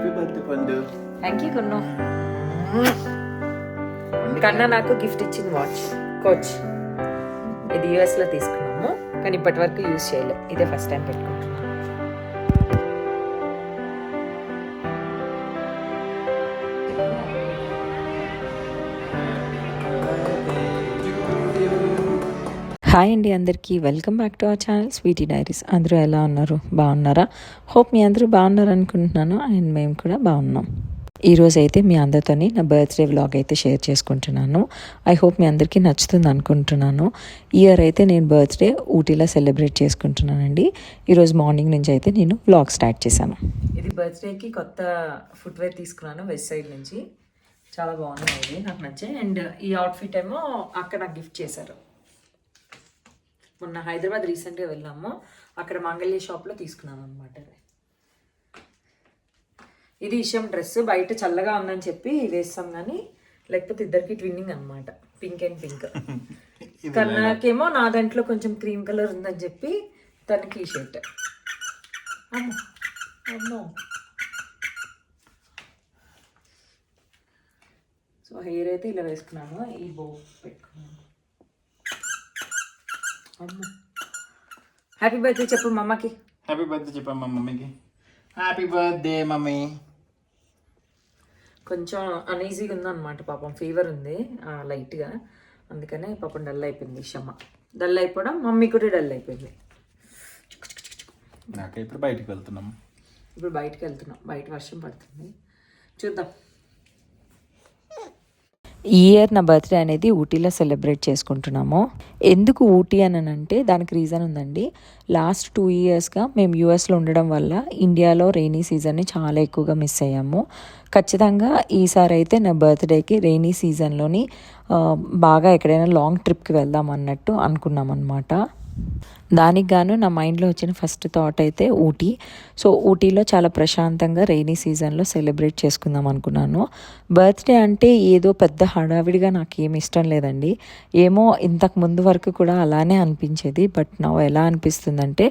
Happy birthday Pandu thank you కొన్ను కన్నా నాకు gift ఇచ్చింది వాచ్ కోచ్ ఇది యూఎస్లో తీసుకున్నాము కానీ ఇప్పటి వరకు యూజ్ చేయలేదు. ఇదే ఫస్ట్ టైం పెట్టుకుంటున్నాను. హాయ్ అండి అందరికీ. Welcome back to our channel sweety diaries అందరూ ఎలా ఉన్నారు? బాగున్నారా? హోప్ మీ అందరూ బాగున్నారు అనుకుంటున్నాను అండ్ మేము కూడా బాగున్నాం. ఈరోజు అయితే మీ అందరితోని నా బర్త్డే వ్లాగ్ అయితే షేర్ చేసుకుంటున్నాను. ఐ హోప్ మీ అందరికీ నచ్చుతుంది అనుకుంటున్నాను. ఇయర్ అయితే నేను బర్త్డే ఊటీలో సెలబ్రేట్ చేసుకుంటున్నానండి. ఈరోజు మార్నింగ్ నుంచి అయితే నేను వ్లాగ్ స్టార్ట్ చేశాను. ఇది బర్త్డేకి కొత్త ఫుట్వేర్ తీసుకున్నాను వెస్ట్ సైడ్ నుంచి. చాలా బాగున్నాయి. నాకు నచ్చాయి. అండ్ ఈ అవుట్ఫిట్ ఏమో అక్కడ నాకు గిఫ్ట్ చేశారు. మొన్న హైదరాబాద్ రీసెంట్గా వెళ్ళాము. అక్కడ మంగళ్య షాప్లో తీసుకున్నాను అనమాట ఇది ఇషం డ్రెస్. బయట చల్లగా ఉందని చెప్పి వేస్తాం కానీ లేకపోతే ఇద్దరికి ట్విన్నింగ్ అనమాట పింక్ అండ్ పింక్. కన్నాకేమో నా దాంట్లో కొంచెం క్రీమ్ కలర్ ఉందని చెప్పి తనకి ఈ షర్ట్. అమ్మో అమ్మో. సో హెయిర్ అయితే ఇలా వేసుకున్నాను. ఈ బో పెట్టుకున్నాను. అమ్మో హ్యాపీ బర్త్డే చెప్పు మా అమ్మకి హ్యాపీ బర్త్డే చెప్పమ్మా మమ్మీకి. Happy birthday mummy. కొంచెం అనీజీగా ఉందన్నమాట పాపం. ఫీవర్ ఉంది లైట్గా అందుకనే పాపం డల్ అయిపోయింది షమ్మ. డల్ అయిపోవడం మమ్మీ కూడా డల్ అయిపోయింది. నాకే ఇప్పుడు బయటికి వెళ్తున్నాం. ఇప్పుడు బయటకు వెళ్తున్నాం. బయట వర్షం పడుతుంది. చూద్దాం. ఈ ఇయర్ నా బర్త్డే అనేది ఊటీలో సెలబ్రేట్ చేసుకుంటున్నాము. ఎందుకు ఊటీ అని అంటే దానికి రీజన్ ఉందండి. లాస్ట్ టూ ఇయర్స్గా మేము యూఎస్లో ఉండడం వల్ల ఇండియాలో రెయినీ సీజన్ని చాలా ఎక్కువగా మిస్ అయ్యాము. ఖచ్చితంగా ఈసారి అయితే నా బర్త్డేకి రెయినీ సీజన్లోని బాగా ఎక్కడైనా లాంగ్ ట్రిప్కి వెళ్దాం అన్నట్టు అనుకున్నాం అనమాట దానికి గాను నా మైండ్లో వచ్చిన ఫస్ట్ థాట్ అయితే ఊటీ. సో ఊటీలో చాలా ప్రశాంతంగా రెయినీ సీజన్లో సెలబ్రేట్ చేసుకుందాం అనుకున్నాను. బర్త్డే అంటే ఏదో పెద్ద హడావిడిగా నాకు ఏమి ఇష్టం లేదండి. ఏమో ఇంతకు ముందు వరకు కూడా అలానే అనిపించేది. బట్ నా ఎలా అనిపిస్తుందంటే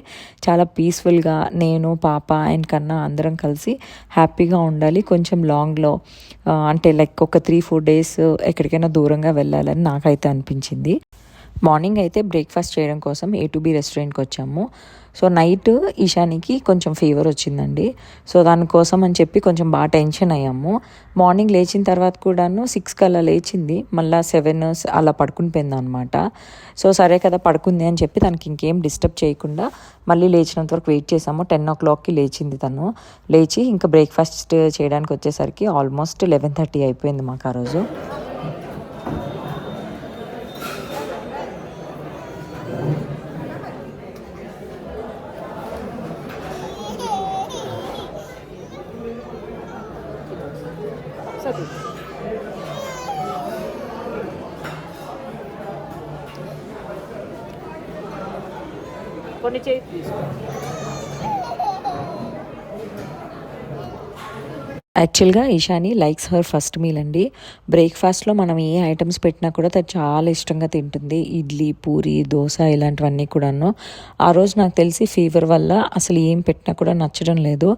చాలా పీస్ఫుల్గా నేను పాప ఆయన కన్నా అందరం కలిసి హ్యాపీగా ఉండాలి. కొంచెం లాంగ్లో అంటే లైక్ ఒక త్రీ ఫోర్ డేస్ ఎక్కడికైనా దూరంగా వెళ్ళాలని నాకైతే అనిపించింది. మార్నింగ్ అయితే బ్రేక్ఫాస్ట్ చేయడం కోసం ఏ టు బి రెస్టారెంట్కి వచ్చాము. సో నైట్ ఈశానికి కొంచెం ఫీవర్ వచ్చిందండి. సో దానికోసం అని చెప్పి కొంచెం బాగా టెన్షన్ అయ్యాము. మార్నింగ్ లేచిన తర్వాత కూడాను సిక్స్ కల్లా లేచింది. మళ్ళీ సెవెన్ అలా పడుకుని పోయింది అనమాట సో సరే కదా పడుకుంది అని చెప్పి దానికి ఇంకేం డిస్టర్బ్ చేయకుండా మళ్ళీ లేచినంత వరకు వెయిట్ చేసాము. టెన్ ఓ క్లాక్కి లేచింది తను. లేచి ఇంకా బ్రేక్ఫాస్ట్ చేయడానికి వచ్చేసరికి ఆల్మోస్ట్ లెవెన్ థర్టీ అయిపోయింది మాకు ఆ రోజు. యాక్చువల్గా Ishani likes her first meal అండి. బ్రేక్ఫాస్ట్లో మనం ఏ ఐటమ్స్ పెట్టినా కూడా తను చాలా ఇష్టంగా తింటుంది. ఇడ్లీ పూరి దోశ ఇలాంటివన్నీ కూడాను. ఆ రోజు నాకు తెలిసి ఫీవర్ వల్ల అసలు ఏం పెట్టినా కూడా నచ్చడం లేదు.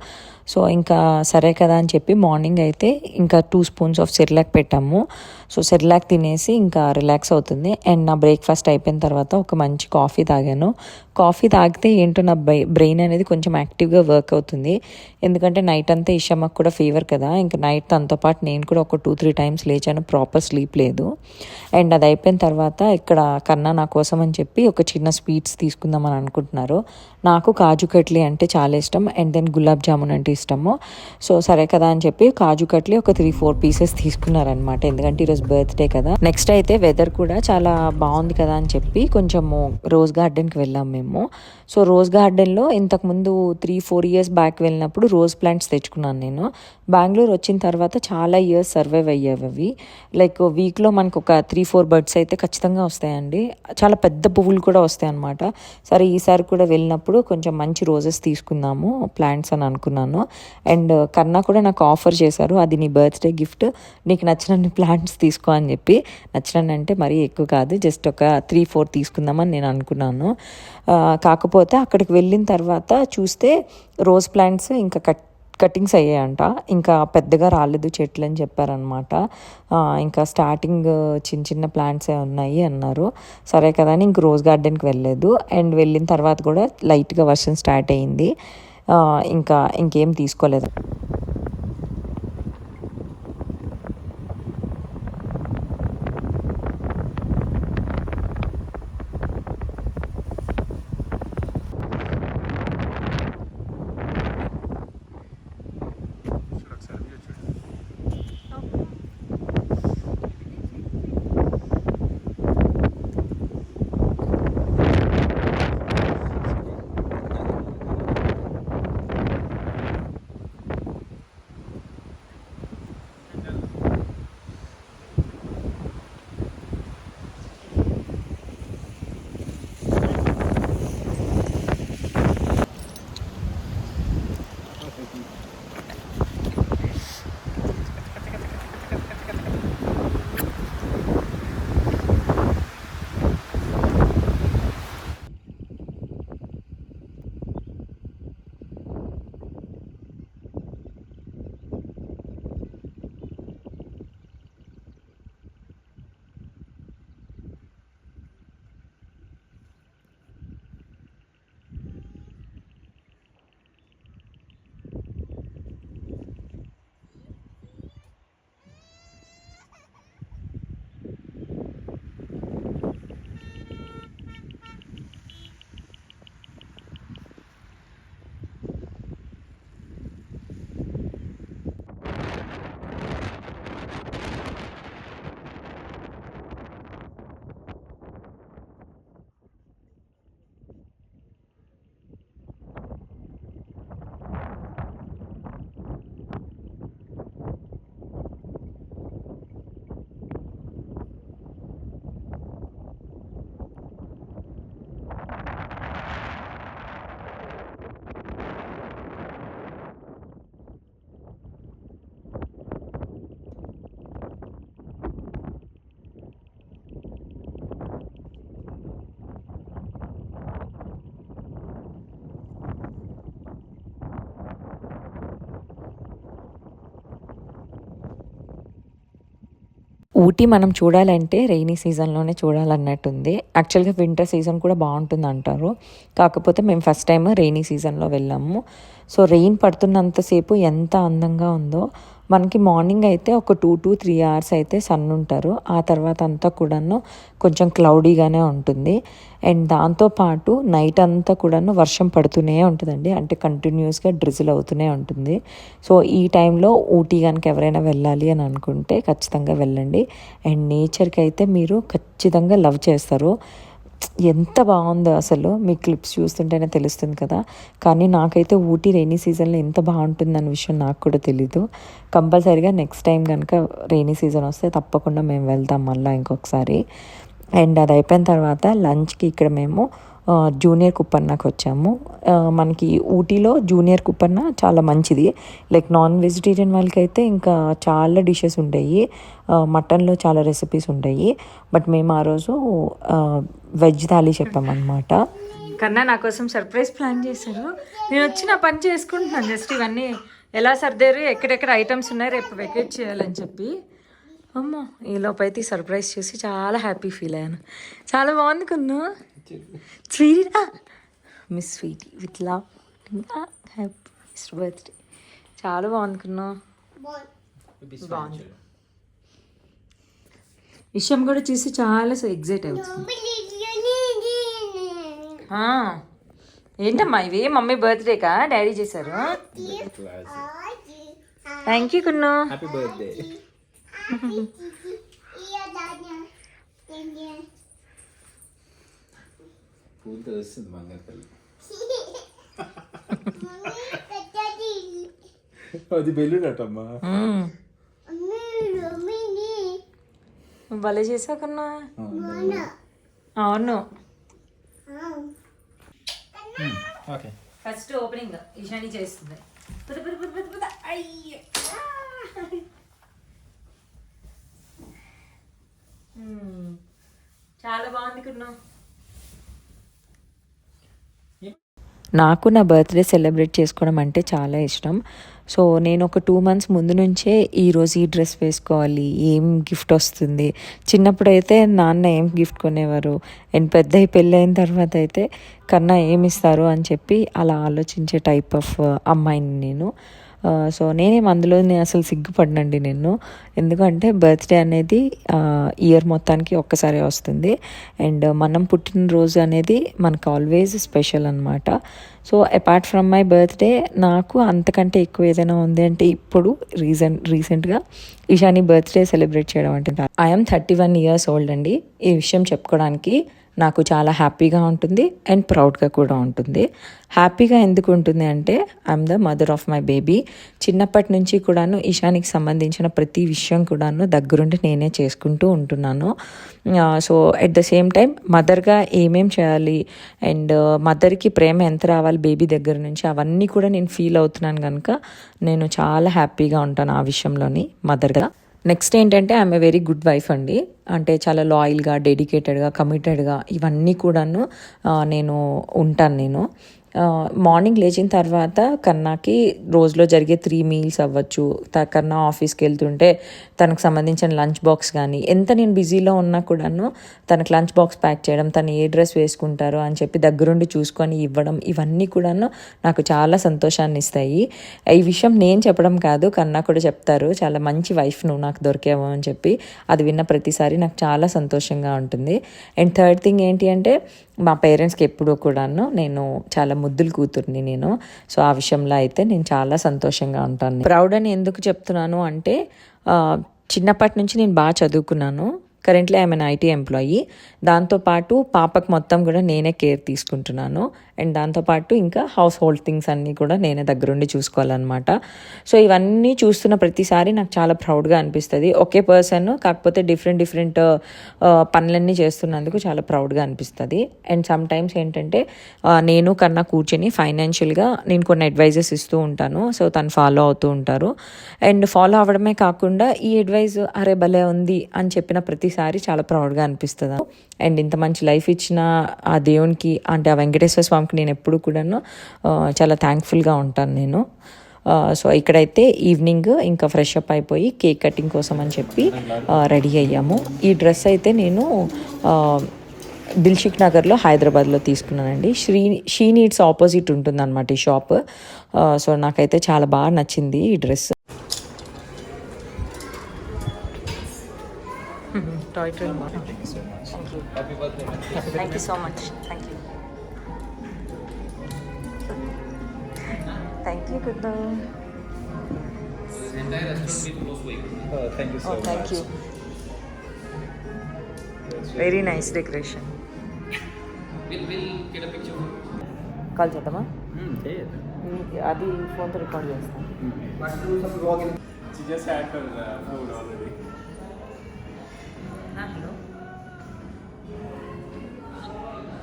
సో ఇంకా సరే కదా అని చెప్పి మార్నింగ్ అయితే ఇంకా టూ స్పూన్స్ ఆఫ్ సెర్లాక్ పెట్టాము. సో సెర్లాక్ తినేసి ఇంకా రిలాక్స్ అవుతుంది. అండ్ నా బ్రేక్ఫాస్ట్ అయిపోయిన తర్వాత ఒక మంచి కాఫీ తాగాను. కాఫీ తాగితే ఏంటో నా బ్రెయిన్ అనేది కొంచెం యాక్టివ్గా వర్క్ అవుతుంది. ఎందుకంటే నైట్ అంతా ఇషమ్మకు కూడా ఫీవర్ కదా ఇంకా నైట్ తనతో పాటు నేను కూడా ఒక టూ త్రీ టైమ్స్ లేచాను ప్రాపర్ స్లీప్ లేదు. అండ్ అది అయిపోయిన తర్వాత ఇక్కడ కన్నా నా కోసం అని చెప్పి ఒక చిన్న స్వీట్స్ తీసుకుందామని అనుకుంటున్నారు. నాకు కాజు కట్లీ అంటే చాలా ఇష్టం అండ్ దెన్ గులాబ్ జామున్ అంటే ఇష్టము. సో సరే కదా అని చెప్పి కాజు కట్లీ ఒక త్రీ ఫోర్ పీసెస్ తీసుకున్నారనమాట ఎందుకంటే ఈరోజు బర్త్డే కదా. నెక్స్ట్ అయితే వెదర్ కూడా చాలా బాగుంది కదా అని చెప్పి కొంచెము రోజ్ గార్డెన్కి వెళ్ళాం మేము. సో రోజ్ గార్డెన్లో ఇంతకుముందు త్రీ ఫోర్ ఇయర్స్ బ్యాక్ వెళ్ళినప్పుడు రోజ్ ప్లాంట్స్ తెచ్చుకున్నాను నేను. బెంగళూరు వచ్చిన తర్వాత చాలా ఇయర్స్ సర్వైవ్ అయ్యేవి అవి. లైక్ వీక్లో మనకు ఒక త్రీ ఫోర్ బర్డ్స్ అయితే ఖచ్చితంగా వస్తాయండి. చాలా పెద్ద పువ్వులు కూడా వస్తాయి అన్నమాట సరే ఈసారి కూడా వెళ్ళినప్పుడు కొంచెం మంచి రోజెస్ తీసుకుందాము ప్లాంట్స్ అని అనుకున్నాను. అండ్ కన్నా కూడా నాకు ఆఫర్ చేశారు అది నీ బర్త్డే గిఫ్ట్ నీకు నచ్చినన్ని ప్లాంట్స్ తీసుకో అని చెప్పి. నచ్చినన్ని అంటే మరీ ఎక్కువ కాదు జస్ట్ ఒక త్రీ ఫోర్ తీసుకుందామని నేను అనుకున్నాను. కాకపోతే అక్కడికి వెళ్ళిన తర్వాత చూస్తే రోజ్ ప్లాంట్స్ ఇంకా కట్ కటింగ్స్ అయ్యాయంట. ఇంకా పెద్దగా రాలేదు చెట్లు అని చెప్పారనమాట ఇంకా స్టార్టింగ్ చిన్న చిన్న ప్లాంట్సే ఉన్నాయి అన్నారు. సరే కదా అని ఇంక రోజ్ గార్డెన్కి వెళ్ళలేదు. అండ్ వెళ్ళిన తర్వాత కూడా లైట్గా వర్షం స్టార్ట్ అయ్యింది ఇంకా ఇంకేం తీసుకోలేదు. ఊటీ మనం చూడాలంటే రెయినీ సీజన్లోనే చూడాలన్నట్టుంది. యాక్చువల్గా వింటర్ సీజన్ కూడా బాగుంటుంది అంటారు కాకపోతే మేము ఫస్ట్ టైం రెయినీ సీజన్లో వెళ్ళాము. సో రెయిన్ పడుతున్నంతసేపు ఎంత అందంగా ఉందో మనకి మార్నింగ్ అయితే ఒక టూ టు త్రీ అవర్స్ అయితే సన్ ఉంటారు. ఆ తర్వాత అంతా కూడాను కొంచెం క్లౌడీగానే ఉంటుంది. అండ్ దాంతోపాటు నైట్ అంతా కూడాను వర్షం పడుతూనే ఉంటుందండి. అంటే కంటిన్యూస్గా డ్రిజిల్ అవుతూనే ఉంటుంది. సో ఈ టైంలో ఊటీ కనుక ఎవరైనా వెళ్ళాలి అని అనుకుంటే ఖచ్చితంగా వెళ్ళండి. అండ్ నేచర్కి అయితే మీరు ఖచ్చితంగా లవ్ చేస్తారు. ఎంత బాగుందో అసలు. మీ క్లిప్స్ చూస్తుంటేనే తెలుస్తుంది కదా. కానీ నాకైతే ఊటీ రైనీ సీజన్లో ఎంత బాగుంటుంది అన్న విషయం నాకు కూడా తెలీదు. కంపల్సరీగా నెక్స్ట్ టైం కనుక రైనీ సీజన్ వస్తే తప్పకుండా మేము వెళ్తాం మళ్ళీ ఇంకొకసారి. అండ్ అది అయిపోయిన తర్వాత లంచ్కి ఇక్కడ మేము జూనియర్ కుప్పన్నాకి వచ్చాము. మనకి ఊటీలో జూనియర్ కుప్పన్న చాలా మంచిది. లైక్ నాన్ వెజిటేరియన్ వాళ్ళకైతే ఇంకా చాలా డిషెస్ ఉంటాయి. మటన్లో చాలా రెసిపీస్ ఉంటాయి. బట్ మేము ఆ రోజు వెజ్ థాలీ చెప్పామన్నమాట. కన్నా నా కోసం సర్ప్రైజ్ ప్లాన్ చేశారు. నేను వచ్చి నా పని చేసుకుంటున్నాను జస్ట్ ఇవన్నీ ఎలా సర్దారు ఎక్కడెక్కడ ఐటమ్స్ ఉన్నాయి రేపు వెకేట్ చేయాలని చెప్పి. అమ్మో ఈ లోపైతే సర్ప్రైజ్ చేసి చాలా హ్యాపీ ఫీల్ అయ్యాను. చాలా బాగుంది కొన్ను. Sweety miss sweety with love happy birthday చాలా బాగుంది. కొన్ను బాగుంది. విషయం కూడా చూసి చాలా ఎగ్జైట్ అవుతుంది. ఏంటమ్మా ఇవి? మమ్మీ బర్త్డేకా డాడీ చేశారు? థ్యాంక్ యూ కున్ను హ్యాపీ బర్త్డే పూలతో వస్తుంది బంగారు తల్లి అది. భలే చేసావు కన్నా అవును ఓకే ఫస్ట్ ఓపెనింగ్ ఈశాని చేస్తుంది పద, పద, పద, పద, పద. అయ్యో. మ్మ్. చాలా బాగుంది కున్ను నాకు నా బర్త్డే సెలబ్రేట్ చేసుకోవడం అంటే చాలా ఇష్టం. సో నేను ఒక టూ మంత్స్ ముందు నుంచే ఈరోజు ఈ డ్రెస్ వేసుకోవాలి ఏం గిఫ్ట్ వస్తుంది. చిన్నప్పుడైతే నాన్న ఏం గిఫ్ట్ కొనేవారు? అండ్ పెద్ద అయి పెళ్ళి అయిన తర్వాత అయితే కన్నా ఏమి ఇస్తారు? అని చెప్పి అలా ఆలోచించే టైప్ ఆఫ్ అమ్మాయిని నేను. సో నేనేం అందులో నేను అసలు సిగ్గుపడినండి నేను ఎందుకంటే బర్త్డే అనేది ఇయర్ మొత్తానికి ఒక్కసారి వస్తుంది. అండ్ మనం పుట్టినరోజు అనేది మనకు ఆల్వేస్ స్పెషల్ అనమాట so apart from my birthday నాకు అంతకంటే ఎక్కువ ఏదైనా ఉంది అంటే ఇప్పుడు రీసెంట్ రీసెంట్గా ఇషాని బర్త్డే సెలబ్రేట్ చేయడం అంటే I'm thirty one years old అండి. ఈ విషయం చెప్పుకోవడానికి నాకు చాలా హ్యాపీగా ఉంటుంది అండ్ ప్రౌడ్గా కూడా ఉంటుంది. హ్యాపీగా ఎందుకు ఉంటుంది అంటే I'm the mother of my baby చిన్నప్పటి నుంచి కూడాను ఇషానికి సంబంధించిన ప్రతి విషయం కూడాను దగ్గరుండి నేనే చేసుకుంటూ ఉంటున్నాను. So at the same time మదర్గా ఏమేం చేయాలి? అండ్ uh, మదర్కి ప్రేమ ఎంత రావాలి బేబీ దగ్గర నుంచి? అవన్నీ కూడా నేను ఫీల్ అవుతున్నాను కనుక నేను చాలా హ్యాపీగా ఉంటాను ఆ విషయంలోని మదర్గా నెక్స్ట్ ఏంటంటే I'm a very good wife అండి. అంటే చాలా లాయల్గా డెడికేటెడ్గా కమిటెడ్గా ఇవన్నీ కూడాను నేను ఉంటాను నేను. మార్నింగ్ లేచిన తర్వాత కన్నాకి రోజులో జరిగే త్రీ మీల్స్ అవ్వచ్చు. త- కన్నా ఆఫీస్కి వెళ్తుంటే తనకు సంబంధించిన లంచ్ బాక్స్ కానీ ఎంత నేను బిజీలో ఉన్నా కూడాను తనకు లంచ్ బాక్స్ ప్యాక్ చేయడం తను ఏ డ్రెస్ వేసుకుంటారో అని చెప్పి దగ్గరుండి చూసుకొని ఇవ్వడం ఇవన్నీ కూడాను నాకు చాలా సంతోషాన్ని ఇస్తాయి ఈ విషయం నేను చెప్పడం కాదు కన్నా కూడా చెప్తారు. చాలా మంచి వైఫ్ నువ్వు నాకు దొరికావు అని చెప్పి అది విన్న ప్రతిసారి నాకు చాలా సంతోషంగా ఉంటుంది. అండ్ థర్డ్ థింగ్ ఏంటి అంటే మా పేరెంట్స్కి ఎప్పుడూ కూడాను నేను చాలా ముద్దులు కూతుర్ని నేను. సో ఆ విషయంలో అయితే నేను చాలా సంతోషంగా ఉంటాను. ప్రౌడ్ అని ఎందుకు చెప్తున్నాను అంటే చిన్నప్పటి నుంచి నేను బాగా చదువుకున్నాను. Currently I'm an IT employee దాంతోపాటు పాపకు మొత్తం కూడా నేనే కేర్ తీసుకుంటున్నాను. అండ్ దాంతోపాటు ఇంకా హౌస్ హోల్డ్ థింగ్స్ అన్నీ కూడా నేనే దగ్గరుండి చూసుకోవాలన్నమాట. సో ఇవన్నీ చూస్తున్న ప్రతిసారి నాకు చాలా ప్రౌడ్గా అనిపిస్తుంది. ఒకే పర్సన్ కాకపోతే డిఫరెంట్ డిఫరెంట్ పనులన్నీ చేస్తున్నందుకు చాలా ప్రౌడ్గా అనిపిస్తుంది. అండ్ సమ్ టైమ్స్ ఏంటంటే నేను కన్నా కూర్చొని ఫైనాన్షియల్గా నేను కొన్ని అడ్వైజెస్ ఇస్తూ ఉంటాను. సో తను ఫాలో అవుతూ ఉంటారు. అండ్ ఫాలో అవ్వడమే కాకుండా ఈ అడ్వైజ్ అరే భలే ఉంది అని చెప్పిన ప్రతిసారి చాలా ప్రౌడ్గా అనిపిస్తుంది. అండ్ ఇంత మంచి లైఫ్ ఇచ్చిన ఆ దేవునికి అంటే ఆ వెంకటేశ్వర స్వామికి నేను ఎప్పుడు కూడాను చాలా థ్యాంక్ఫుల్గా ఉంటాను నేను. సో ఇక్కడైతే ఈవినింగ్ ఇంకా ఫ్రెష్ అప్ అయిపోయి కేక్ కటింగ్ కోసం అని చెప్పి రెడీ అయ్యాము. ఈ డ్రెస్ అయితే నేను దిల్షిక్ నగర్లో హైదరాబాద్లో తీసుకున్నానండి. శ్రీ షీ నీడ్స్ ఆపోజిట్ ఉంటుంది అనమాట ఈ షాప్ సో నాకైతే చాలా బాగా నచ్చింది ఈ dress toy train thank you so much thank you thank you good thank you so thank you very nice decoration call చేద్దామా? అది ఫోన్తో రికార్డ్ చేస్తాను She just had her uh, food already. Hello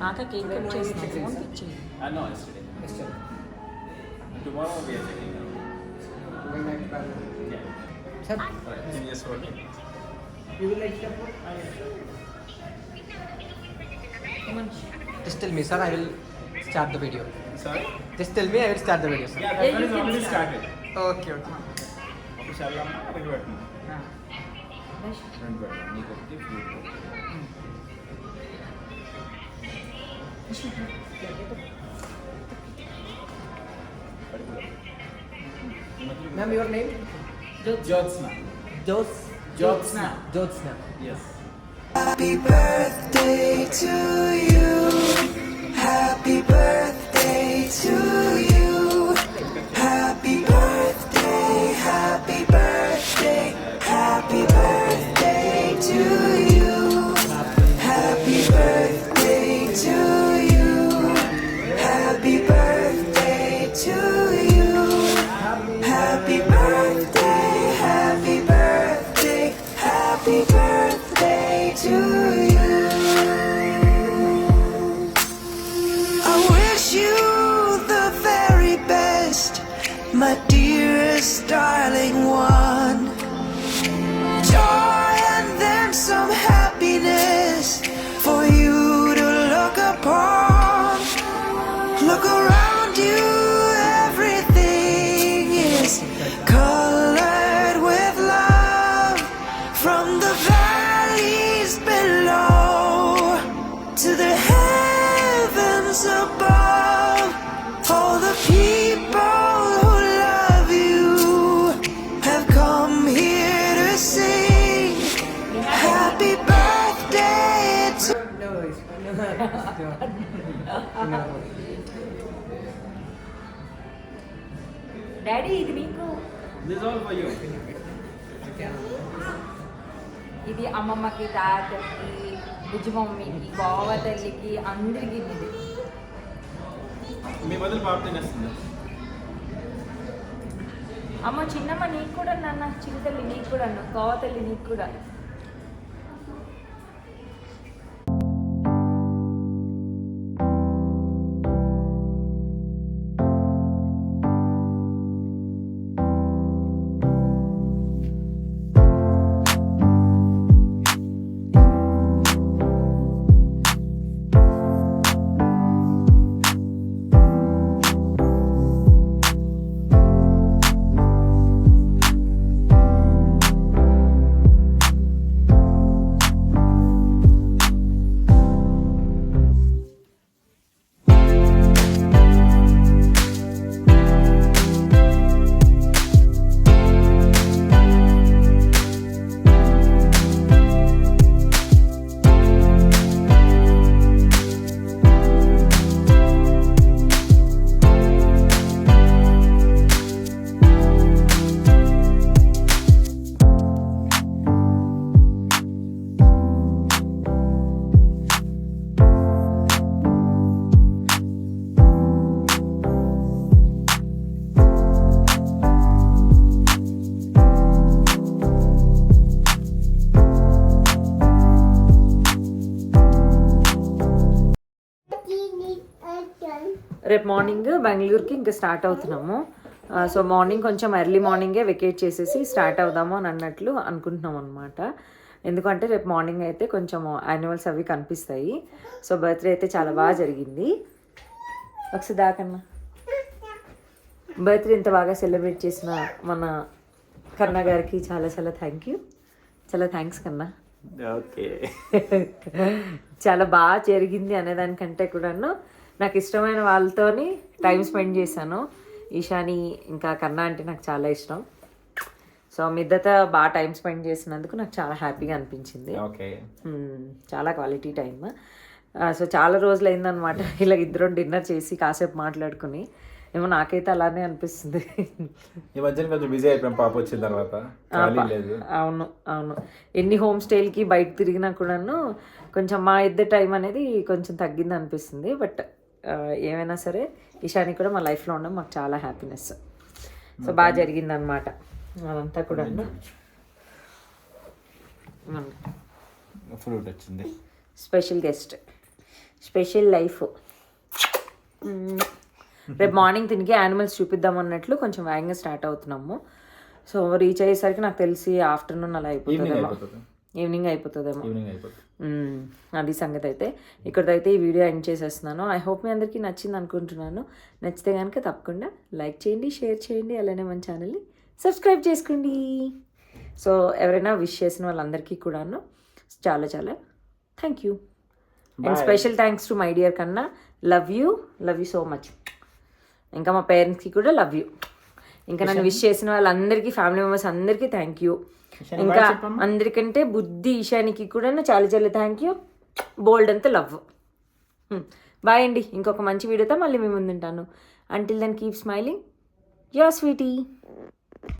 ఆక కేక్ కట్ చేస్తాను phone Tomorrow we are checking out. Going back? Yeah. Sir? yes, give me. You will like Chappu? Come on. Just tell me, sir, I will start the video. Sorry? Just tell me, I will start the video, sir. Yeah, that one is already started. Okay, okay. Okay, shall I read what? Read what? Make a tip. Read what? Remember your name? Jotsna. Jots. Jotsna. Jotsna. Yes. Happy birthday to you. Happy birthday to you. Daddy ఇది you ఇది అమ్మమ్మకి తాతకి బుజ్జి మమ్మీకి బావ తల్లికి అందరికి ఇది. మీ బదులు పాప తినేస్తుంది. అమ్మ చిన్నమ్మ నీకు కూడా నాన్న చిన్న తల్లి నీకు కూడా తల్లి నీకు కూడా. రేపు మార్నింగ్ బెంగళూరుకి ఇంకా స్టార్ట్ అవుతున్నాము. సో మార్నింగ్ కొంచెం ఎర్లీ మార్నింగే వెకేట్ చేసేసి స్టార్ట్ అవుదాము అని అన్నట్లు అనుకుంటున్నాం అనమాట ఎందుకంటే రేపు మార్నింగ్ అయితే కొంచెం యాన్యువల్స్ అవి కనిపిస్తాయి. సో బర్త్డే అయితే చాలా బాగా జరిగింది. ఒకసారి దాకన్నా. బర్త్డే ఇంత బాగా సెలబ్రేట్ చేసిన మన కన్నా గారికి చాలా చాలా థ్యాంక్ యూ చాలా థ్యాంక్స్ కన్నా. ఓకే. చాలా బాగా జరిగింది అనేదానికంటే కూడాను నాకు ఇష్టమైన వాళ్ళతోని టైం స్పెండ్ చేశాను. ఈశాని ఇంకా కన్నా అంటే నాకు చాలా ఇష్టం. సో మీ ఇద్దరితో బాగా టైం స్పెండ్ చేసినందుకు నాకు చాలా హ్యాపీగా అనిపించింది. చాలా క్వాలిటీ టైమ్. సో చాలా రోజులు అయిందనమాట ఇలా ఇద్దరం డిన్నర్ చేసి కాసేపు మాట్లాడుకుని. ఏమో నాకైతే అలానే అనిపిస్తుంది. ఈ మధ్యన కొంచెం బిజీ అయిపోయాం పాప వచ్చిన తర్వాత. అవును అవును. ఎన్ని హోమ్ స్టైల్కి బయట తిరిగినా కూడాను కొంచెం మా ఇద్దరు టైం అనేది కొంచెం తగ్గింది అనిపిస్తుంది బట్ ఏమైనా సరే ఈశాని కూడా మా లైఫ్లో ఉండడం మాకు చాలా హ్యాపీనెస్. సో బాగా జరిగింది అనమాట అదంతా కూడా ఫ్రూట్ వచ్చింది స్పెషల్ గెస్ట్. Special life. రేపు మార్నింగ్ తిరిగి యానిమల్స్ చూపిద్దాం అన్నట్లు కొంచెం వేగంగా స్టార్ట్ అవుతున్నాము. సో రీచ్ అయ్యేసరికి నాకు తెలిసి ఆఫ్టర్నూన్ అలా అయిపోతుందేమో. అయిపోతుంది. ఈవినింగ్ అయిపోతుందేమో. అది సంగతి అయితే ఇక్కడైతే ఈ వీడియో ఎండ్ చేసేస్తున్నాను. ఐ హోప్ మీ అందరికీ నచ్చింది అనుకుంటున్నాను. నచ్చితే కనుక తప్పకుండా లైక్ చేయండి షేర్ చేయండి అలానే మన ఛానల్ని సబ్స్క్రైబ్ చేసుకోండి. సో ఎవరైనా విష్ చేసిన వాళ్ళందరికీ కూడాను చాలా చాలా thank you and special thanks to my dear కన్నా love you love you so much ఇంకా మా పేరెంట్స్కి కూడా లవ్ యూ ఇంకా నన్ను విష్ చేసిన వాళ్ళందరికీ ఫ్యామిలీ మెంబర్స్ అందరికీ థ్యాంక్ యూ ఇంకా అందరికంటే బుద్ధి ఈశానికి కూడా చాలా చాలా థ్యాంక్ యూ బోల్డ్ అంత లవ్ బాయ్ అండి. ఇంకొక మంచి వీడియోతో మళ్ళీ మీ ముందుంటాను. Until then keep smiling your sweetie